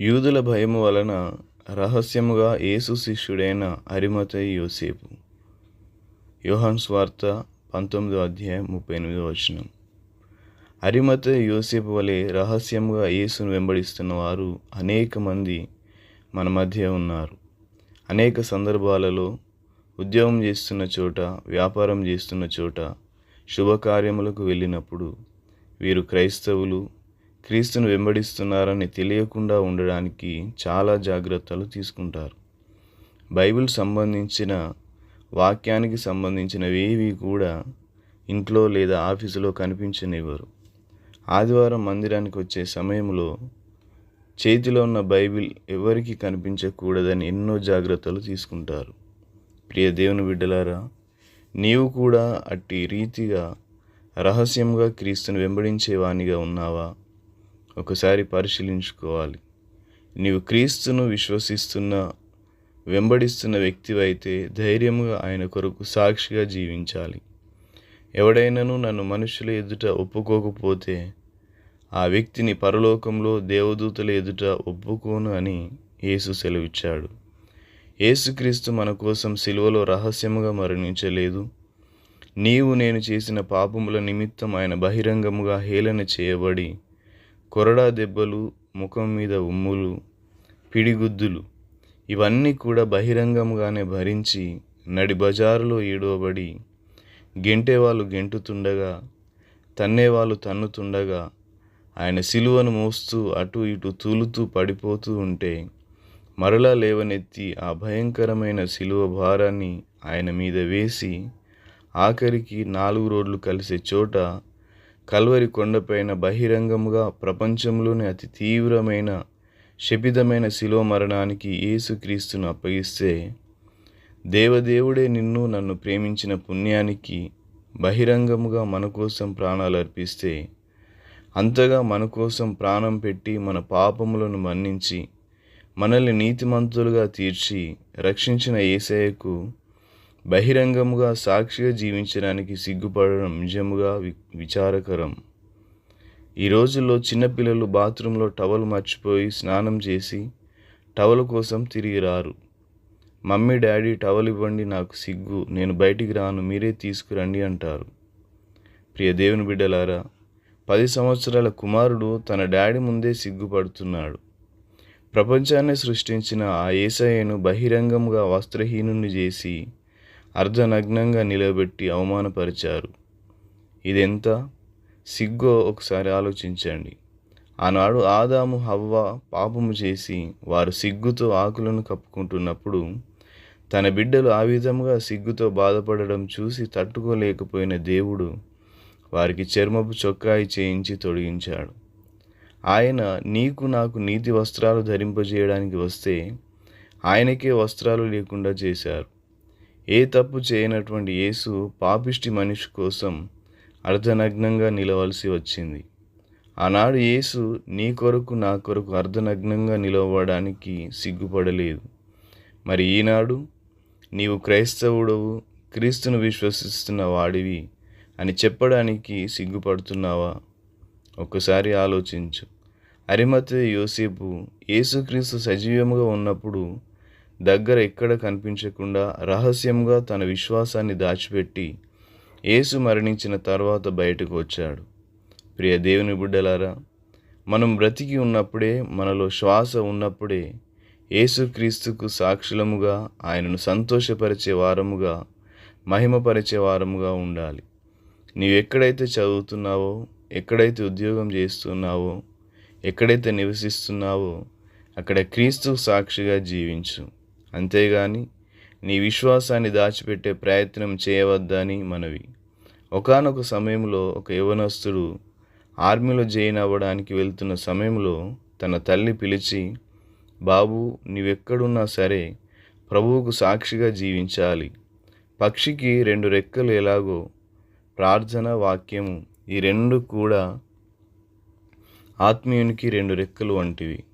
యూదుల భయము వలన రహస్యముగా యేసు శిష్యుడైన అరిమతై యోసేపు. యోహాన్ స్వార్త పంతొమ్మిదో అధ్యాయం ముప్పై ఎనిమిదో వచనం. అరిమత యోసేపు వలె రహస్యముగా యేసును వెంబడిస్తున్న వారు అనేక మంది మన మధ్య ఉన్నారు. అనేక సందర్భాలలో ఉద్యోగం చేస్తున్న చోట వ్యాపారం చేస్తున్న చోట శుభకార్యములకు వెళ్ళినప్పుడు వీరు క్రైస్తవులు క్రీస్తును వెంబడిస్తున్నారని తెలియకుండా ఉండడానికి చాలా జాగ్రత్తలు తీసుకుంటారు. బైబిల్ సంబంధించిన వాక్యానికి సంబంధించినవేవి కూడా ఇంట్లో లేదా ఆఫీసులో కనిపించనివ్వరు. ఆదివారం మందిరానికి వచ్చే సమయంలో చేతిలో ఉన్న బైబిల్ ఎవరికి కనిపించకూడదని ఎన్నో జాగ్రత్తలు తీసుకుంటారు. ప్రియ దేవుని బిడ్డలారా నీవు కూడా అట్టి రీతిగా రహస్యంగా క్రీస్తుని వెంబడించేవానిగా ఉన్నావా? ఒకసారి పరిశీలించుకోవాలి. నీవు క్రీస్తును విశ్వసిస్తున్న వెంబడిస్తున్న వ్యక్తివైతే ధైర్యముగా ఆయన కొరకు సాక్షిగా జీవించాలి. ఎవడైనను నన్ను మనుషుల ఎదుట ఒప్పుకోకపోతే ఆ వ్యక్తిని పరలోకంలో దేవదూతల ఎదుట ఒప్పుకోను అని యేసు సెలవిచ్చాడు. యేసుక్రీస్తు మన కోసం సిలువలో రహస్యముగా మరణించలేదు. నీవు నేను చేసిన పాపముల నిమిత్తం ఆయన బహిరంగముగా హేళన చేయబడి కొరడా దెబ్బలు ముఖం మీద ఉమ్ములు పిడిగుద్దులు ఇవన్నీ కూడా బహిరంగముగానే భరించి నడి బజారులో ఈడవబడి గెంటేవాళ్ళు గెంటుతుండగా తన్నేవాళ్ళు తన్నుతుండగా ఆయన సిలువను మోస్తూ అటు ఇటు తూలుతూ పడిపోతూ ఉంటే మరలా లేవనెత్తి ఆ భయంకరమైన సిలువ భారాన్ని ఆయన మీద వేసి ఆఖరికి నాలుగు రోడ్లు కలిసే చోట కల్వరి కొండపైన బహిరంగముగా ప్రపంచంలోని అతి తీవ్రమైన శపితమైన శిలో మరణానికి యేసుక్రీస్తును అప్పగిస్తే దేవదేవుడే నిన్ను నన్ను ప్రేమించిన పుణ్యానికి బహిరంగముగా మన కోసం ప్రాణాలు అర్పిస్తే అంతగా మన కోసం ప్రాణం పెట్టి మన పాపములను మన్నించి మనల్ని నీతిమంతులుగా తీర్చి రక్షించిన ఏసయ్యకు బహిరంగముగా సాక్షిగా జీవించడానికి సిగ్గుపడడం నిజముగా వి విచారకరం. ఈ రోజుల్లో చిన్నపిల్లలు బాత్రూంలో టవల్ మర్చిపోయి స్నానం చేసి టవల్ కోసం తిరిగి రారు. మమ్మీ డాడీ టవల్ ఇవ్వండి నాకు సిగ్గు నేను బయటికి రాను మీరే తీసుకురండి అంటారు. ప్రియ దేవుని బిడ్డలారా పది సంవత్సరాల కుమారుడు తన డాడీ ముందే సిగ్గుపడుతున్నాడు. ప్రపంచాన్ని సృష్టించిన ఆ ఏసయ్యను బహిరంగంగా వస్త్రహీనుని చేసి అర్ధనగ్నంగా నిలబెట్టి అవమానపరిచారు. ఇదెంత? సిగ్గో ఒకసారి ఆలోచించండి. ఆనాడు ఆదాము హవ్వ పాపము చేసి వారు సిగ్గుతో ఆకులను కప్పుకుంటున్నప్పుడు తన బిడ్డలు ఆ విధముగా సిగ్గుతో బాధపడడం చూసి తట్టుకోలేకపోయిన దేవుడు వారికి చర్మపు చొక్కాయి చేయించి తొడిగించాడు. ఆయన నీకు నాకు నీతి వస్త్రాలు ధరింపజేయడానికి వస్తే ఆయనకే వస్త్రాలు లేకుండా చేశారు. ఏ తప్పు చేయనటువంటి యేసు పాపిష్టి మనిషి కోసం అర్ధనగ్నంగా నిలవలసి వచ్చింది. ఆనాడు యేసు నీ కొరకు నా కొరకు అర్ధనగ్నంగా నిలవడానికి సిగ్గుపడలేదు. మరి ఈనాడు నీవు క్రైస్తవుడవు క్రీస్తును విశ్వసిస్తున్న వాడివి అని చెప్పడానికి సిగ్గుపడుతున్నావా? ఒక్కసారి ఆలోచించు. అరిమత యోసేపు యేసుక్రీస్తు సజీవముగా ఉన్నప్పుడు దగ్గర ఎక్కడ కనిపించకుండా రహస్యంగా తన విశ్వాసాన్ని దాచిపెట్టి యేసు మరణించిన తర్వాత బయటకు వచ్చాడు. ప్రియ దేవుని బిడ్డలారా మనం బ్రతికి ఉన్నప్పుడే మనలో శ్వాస ఉన్నప్పుడే యేసుక్రీస్తుకు సాక్షులముగా ఆయనను సంతోషపరిచే వారముగా మహిమపరిచే వారముగా ఉండాలి. నీవు ఎక్కడైతే చదువుతున్నావో ఎక్కడైతే ఉద్యోగం చేస్తున్నావో ఎక్కడైతే నివసిస్తున్నావో అక్కడ క్రీస్తు సాక్షిగా జీవించు. అంతేగాని నీ విశ్వాసాన్ని దాచిపెట్టే ప్రయత్నం చేయవద్దని మనవి. ఒకనొక సమయంలో ఒక యవనస్తుడు ఆర్మీలో జాయిన్ అవ్వడానికి వెళ్తున్న సమయంలో తన తల్లి పిలిచి బాబు నీవెక్కడున్నా సరే ప్రభువుకు సాక్షిగా జీవించాలి. పక్షికి రెండు రెక్కలు ఎలాగో ప్రార్థన వాక్యము ఈ రెండు కూడా ఆత్మీయునికి రెండు రెక్కలు వంటివి.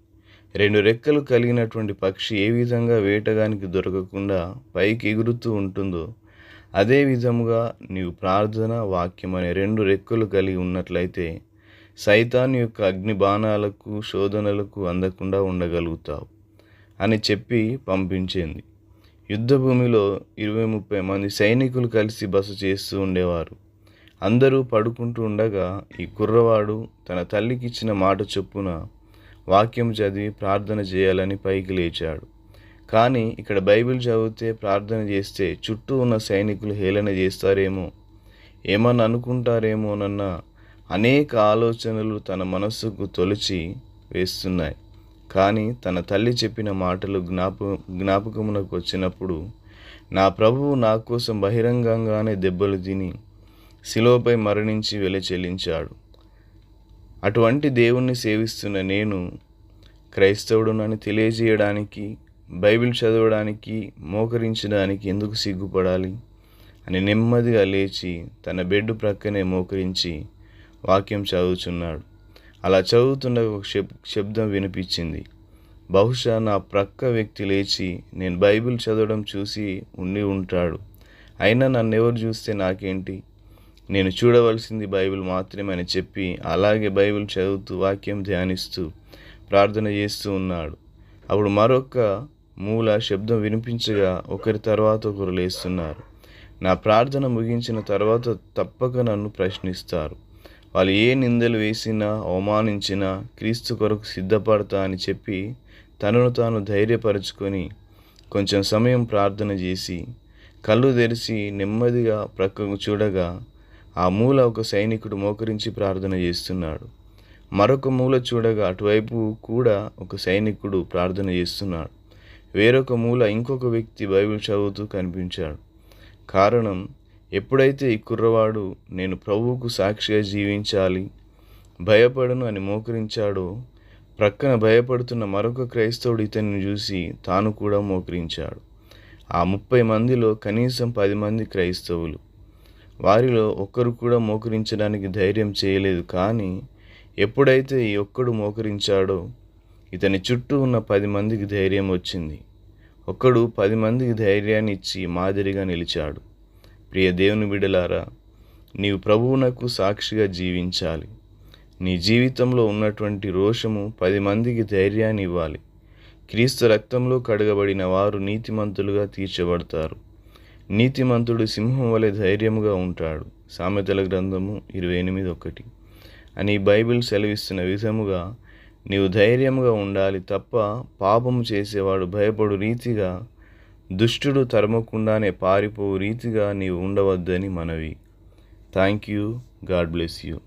రెండు రెక్కలు కలిగినటువంటి పక్షి ఏ విధంగా వేటగానికి దొరకకుండా పైకి ఎగురుతూ ఉంటుందో అదే విధముగా నీవు ప్రార్థన వాక్యం అనే రెండు రెక్కలు కలిగి ఉన్నట్లయితే సైతాన్ యొక్క అగ్ని బాణాలకు శోధనలకు అందకుండా ఉండగలుగుతావు అని చెప్పి పంపించింది. యుద్ధభూమిలో ఇరవై ముప్పై మంది సైనికులు కలిసి బస చేస్తూ ఉండేవారు. అందరూ పడుకుంటూ ఉండగా ఈ కుర్రవాడు తన తల్లికిచ్చిన మాట చొప్పున వాక్యం చదివి ప్రార్థన చేయాలని పైకి లేచాడు. కానీ ఇక్కడ బైబిల్ చదివితే ప్రార్థన చేస్తే చుట్టూ ఉన్న సైనికులు హేళన చేస్తారేమో? ఏమని అనుకుంటారేమోనన్న అనేక ఆలోచనలు తన మనస్సుకు తొలిచి వేస్తున్నాయి. కానీ తన తల్లి చెప్పిన మాటలు జ్ఞాప జ్ఞాపకమునకు వచ్చినప్పుడు నా ప్రభువు నా కోసం బహిరంగంగానే దెబ్బలు తిని శిలోపై మరణించి వెల చెల్లించాడు. అటువంటి దేవుణ్ణి సేవిస్తున్న నేను క్రైస్తవుడునని తెలియజేయడానికి బైబిల్ చదవడానికి మోకరించడానికి ఎందుకు సిగ్గుపడాలి? అని నెమ్మదిగా లేచి తన బెడ్ ప్రక్కనే మోకరించి వాక్యం చదువుచున్నాడు. అలా చదువుతున్న ఒక శబ్ శబ్దం వినిపించింది. బహుశా నా ప్రక్క వ్యక్తి లేచి నేను బైబిల్ చదవడం చూసి ఉండి ఉంటాడు. అయినా నన్ను ఎవరు చూస్తే నాకేంటి? నేను చూడవలసింది బైబిల్ మాత్రమే అని చెప్పి అలాగే బైబిల్ చదువుతూ వాక్యం ధ్యానిస్తూ ప్రార్థన చేస్తూ ఉన్నాడు. అప్పుడు మరొక మూల శబ్దం వినిపించగా ఒకరి తర్వాత ఒకరు లేస్తున్నారు. నా ప్రార్థన ముగించిన తర్వాత తప్పక నన్ను ప్రశ్నిస్తారు. వాళ్ళు ఏ నిందలు వేసినా అవమానించినా క్రీస్తు కొరకు సిద్ధపడతా అని చెప్పి తనను తాను ధైర్యపరుచుకొని కొంచెం సమయం ప్రార్థన చేసి కళ్ళు తెరిచి నెమ్మదిగా ప్రక్కకు చూడగా ఆ మూల ఒక సైనికుడు మోకరించి ప్రార్థన చేస్తున్నాడు. మరొక మూల చూడగా అటువైపు కూడా ఒక సైనికుడు ప్రార్థన చేస్తున్నాడు. వేరొక మూల ఇంకొక వ్యక్తి బైబిల్ చదువుతూ కనిపించాడు. కారణం ఎప్పుడైతే ఈ కుర్రవాడు నేను ప్రభువుకు సాక్షిగా జీవించాలి భయపడను అని మోకరించాడో ప్రక్కన భయపడుతున్న మరొక క్రైస్తవుడు ఇతన్ని చూసి తాను కూడా మోకరించాడు. ఆ ముప్పై మందిలో కనీసం పది మంది క్రైస్తవులు. వారిలో ఒక్కరు కూడా మోకరించడానికి ధైర్యం చేయలేదు. కానీ ఎప్పుడైతే ఈ ఒక్కడు మోకరించాడో ఇతని చుట్టూ ఉన్న పది మందికి ధైర్యం వచ్చింది. ఒక్కడు పది మందికి ధైర్యాన్ని ఇచ్చి మాదిరిగా నిలిచాడు. ప్రియ దేవుని బిడలారా నీవు ప్రభువునకు సాక్షిగా జీవించాలి. నీ జీవితంలో ఉన్నటువంటి రోషము పది మందికి ధైర్యాన్ని ఇవ్వాలి. క్రీస్తు రక్తంలో కడగబడిన వారు నీతిమంతులుగా తీర్చబడతారు. నీతిమంతుడు సింహం వలె ధైర్యముగా ఉంటాడు. సామెతల గ్రంథము ఇరవై ఎనిమిది ఒకటి. అని బైబిల్ సెలవిస్తున్న విధముగా నీవు ధైర్యముగా ఉండాలి తప్ప పాపము చేసేవాడు భయపడు రీతిగా దుష్టుడు తరమకుండానే పారిపోవు రీతిగా నీవు ఉండవద్దని మనవి. Thank you God bless you